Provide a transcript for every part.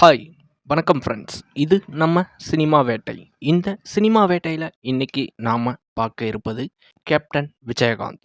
Hi வணக்கம் friends இது நம்ம சினிமா வேட்டை. இந்த சினிமா வேட்டையில் இன்னைக்கு நாம் பார்க்க இருப்பது கேப்டன் விஜயகாந்த்.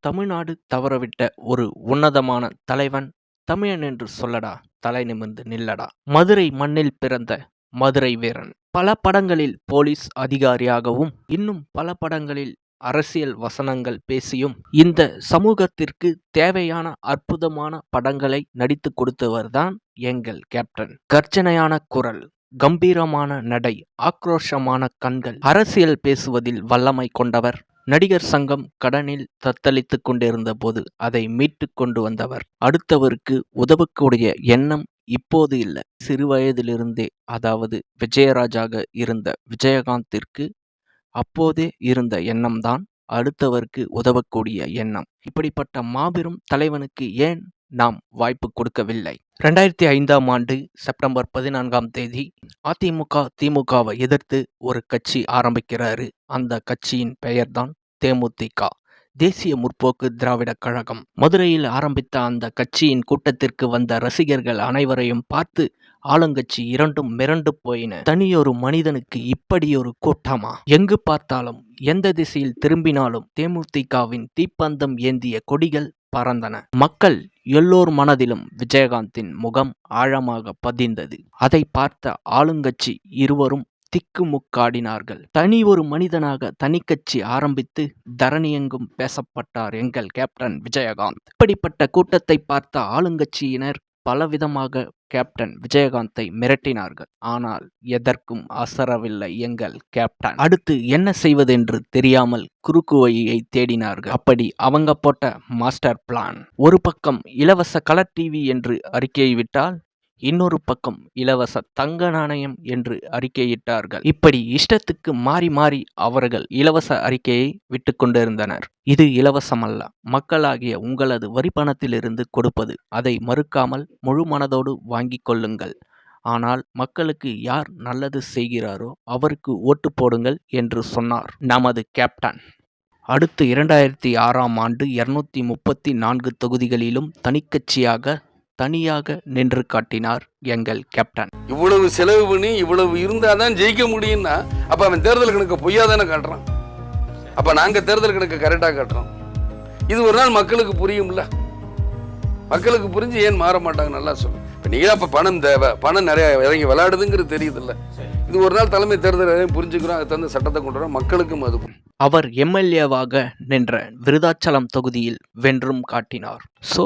தமிழ்நாடு தவறவிட்ட ஒரு உன்னதமான தலைவன் தமிழன் என்று சொல்லடா தலை நிமிர்ந்து நில்லடா. மதுரை மண்ணில் பிறந்த மதுரை வீரன். பல படங்களில் போலீஸ் அதிகாரியாகவும் இன்னும் பல படங்களில் அரசியல் வசனங்கள் பேசியும் இந்த சமூகத்திற்கு தேவையான அற்புதமான படங்களை நடித்து கொடுத்தவர்தான் எங்கள் கேப்டன். கர்ஜனையான குரல் கம்பீரமான நடை ஆக்ரோஷமான கண்கள் அரசியல் பேசுவதில் வல்லமை கொண்டவர். நடிகர் சங்கம் கடனில் தத்தளித்து கொண்டிருந்த போது அதை மீட்டு கொண்டு வந்தவர். அடுத்தவருக்கு உதவக்கூடிய எண்ணம் இப்போது இல்லை. சிறுவயதிலிருந்தே அதாவது விஜயராஜாக இருந்த விஜயகாந்திற்கு அப்போதே இருந்த எண்ணம்தான் அடுத்தவருக்கு உதவக்கூடிய எண்ணம். இப்படிப்பட்ட மாபெரும் தலைவனுக்கு ஏன் நாம் வாய்ப்பு கொடுக்கவில்லை? ரெண்டாயிரத்தி ஐந்தாம் ஆண்டு செப்டம்பர் பதினான்காம் தேதி அதிமுக திமுகவை எதிர்த்து ஒரு கட்சி ஆரம்பிக்கிறாரு. அந்த கட்சியின் பெயர்தான் தேமுதிக. தேசிய முற்போக்கு திராவிட கழகம். மதுரையில் ஆரம்பித்த அந்த கட்சியின் கூட்டத்திற்கு வந்த ரசிகர்கள் அனைவரையும் பார்த்து ஆளுங்கட்சி இரண்டும் மிரண்டு போயின. தனியொரு மனிதனுக்கு இப்படி ஒரு கூட்டமா? எங்கு பார்த்தாலும் எந்த திசையில் திரும்பினாலும் தேமுதிகவின் தீப்பந்தம் ஏந்திய கொடிகள் பறந்தன. மக்கள் எல்லோர் மனதிலும் விஜயகாந்தின் முகம் ஆழமாக பதிந்தது. அதை பார்த்த ஆளுங்கட்சி இருவரும் திக்குமுக்காடினார்கள். தனி ஒரு மனிதனாக தனிக்கட்சி ஆரம்பித்து தரணியெங்கும் பேசப்பட்டார் எங்கள் கேப்டன் விஜயகாந்த். இப்படிப்பட்ட கூட்டத்தை பார்த்த ஆளுங்கட்சியினர் பலவிதமாக கேப்டன் விஜயகாந்தை மிரட்டினார்கள். ஆனால் எதற்கும் அசரவில்லை எங்கள் கேப்டன். அடுத்து என்ன செய்வதென்று தெரியாமல் குறுக்கு வழியை தேடினார்கள். அப்படி அவங்க போட்ட மாஸ்டர் பிளான். ஒரு பக்கம் இலவச கலர் டிவி என்று அறிக்கையை விட்டால் இன்னொரு பக்கம் இலவச தங்க நாணயம் என்று அறிக்கையிட்டார்கள். இப்படி இஷ்டத்துக்கு மாறி மாறி அவர்கள் இலவச அறிக்கையை விட்டு கொண்டிருந்தனர். இது இலவசமல்ல. மக்களாகிய உங்களது வரி பணத்திலிருந்து கொடுப்பது. அதை மறுக்காமல் முழு மனதோடு வாங்கிக் கொள்ளுங்கள். ஆனால் மக்களுக்கு யார் நல்லது செய்கிறாரோ அவருக்கு ஓட்டு போடுங்கள் என்று சொன்னார் நமது கேப்டன். அடுத்து இரண்டாயிரத்தி ஆறாம் ஆண்டு இருநூத்தி முப்பத்தி நான்கு தொகுதிகளிலும் தனிக்கட்சியாக தனியாக நின்று காட்டினார் எங்கள் கேப்டன் இவ்வளவு செலவு பண்ணி இவ்வளவு இருந்தாதான் ஜெயிக்க முடியும்னா அப்ப அவன் தேர்தல் கணக்கு பொய்யா தானே காட்டுறான்? அப்ப நாங்க தேர்தல் கணக்கு கரெக்டா காட்டுறோம். இது ஒரு நாள் மக்களுக்கு புரியும்ல? மக்களுக்கு புரிஞ்சு ஏன் மாற மாட்டாங்க நல்லா சொல்லு. இப்ப நீங்க அப்ப பணம் தேவை பணம் நிறைய இறங்கி விளையாடுதுங்கிறது தெரியுதுல்ல. இது ஒரு நாள் தலைமை தேர்தல் புரிஞ்சுக்கிறோம் அதை தந்து சட்டத்தை கொண்டு வரோம் மக்களுக்கும் அது அவர் எம்எல்ஏவாக நின்ற விருதாச்சலம் தொகுதியில் வென்றும் காட்டினார். ஸோ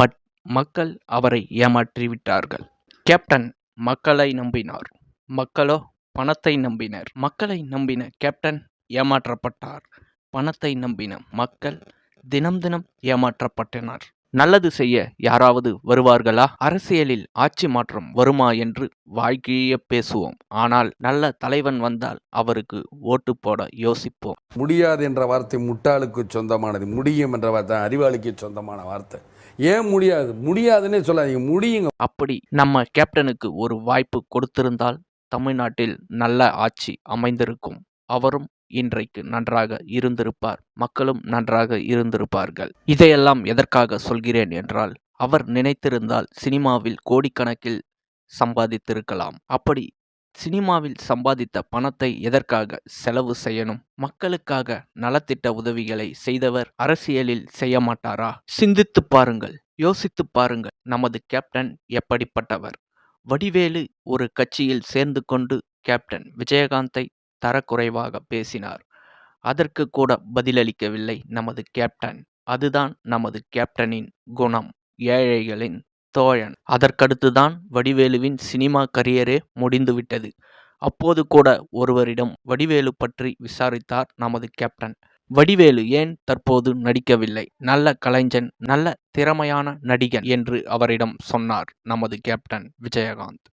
பட் மக்கள் அவரை ஏமாற்றிவிட்டார்கள். கேப்டன் மக்களை நம்பினார். மக்களோ பணத்தை நம்பினர். மக்களை நம்பின கேப்டன் ஏமாற்றப்பட்டார். பணத்தை நம்பின மக்கள் தினம் தினம் ஏமாற்றப்பட்டனர். நல்லது செய்ய யாராவது வருவார்களா? அரசியலில் ஆட்சி மாற்றம் வருமா என்று வாய்க்கிழிய பேசுவோம். ஆனால் நல்ல தலைவன் வந்தால் அவருக்கு ஓட்டு போட யோசிப்போம். முடியாது என்ற வார்த்தை முட்டாளுக்கு சொந்தமானது. முடியும் என்ற வார்த்தை அறிவாளிக்கு சொந்தமான வார்த்தை. ஏன் முடியாது? முடியாதுன்னே சொல்லாதீங்க முடியுங்க. அப்படி நம்ம கேப்டனுக்கு ஒரு வாய்ப்பு கொடுத்திருந்தால் தமிழ்நாட்டில் நல்ல ஆட்சி அமைந்திருக்கும். அவரும் இன்றைக்கு நன்றாக இருந்திருப்பார். மக்களும் நன்றாக இருந்திருப்பார்கள். இதையெல்லாம் எதற்காக சொல்கிறேன் என்றால் அவர் நினைத்திருந்தால் சினிமாவில் கோடிக்கணக்கில் சம்பாதித்திருக்கலாம். அப்படி சினிமாவில் சம்பாதித்த பணத்தை எதற்காக செலவு செய்யணும்? மக்களுக்காக நலத்திட்ட உதவிகளை செய்தவர் அரசியலில் செய்ய மாட்டாரா? சிந்தித்து பாருங்கள் யோசித்து பாருங்கள். நமது கேப்டன் எப்படிப்பட்டவர்? வடிவேலு ஒரு கட்சியில் சேர்ந்து கொண்டு கேப்டன் விஜயகாந்தை தரக்குறைவாக பேசினார். அதற்கு கூட பதிலளிக்கவில்லை நமது கேப்டன். அதுதான் நமது கேப்டனின் குணம். ஏழைகளின் தோழன். அதற்கடுத்துதான் வடிவேலுவின் சினிமா கரியரே முடிந்துவிட்டது. அப்போது கூட ஒருவரிடம் வடிவேலு பற்றி விசாரித்தார் நமது கேப்டன். வடிவேலு ஏன் தற்போது நடிக்கவில்லை? நல்ல கலைஞன் நல்ல திறமையான நடிகன் என்று அவரிடம் சொன்னார் நமது கேப்டன் விஜயகாந்த்.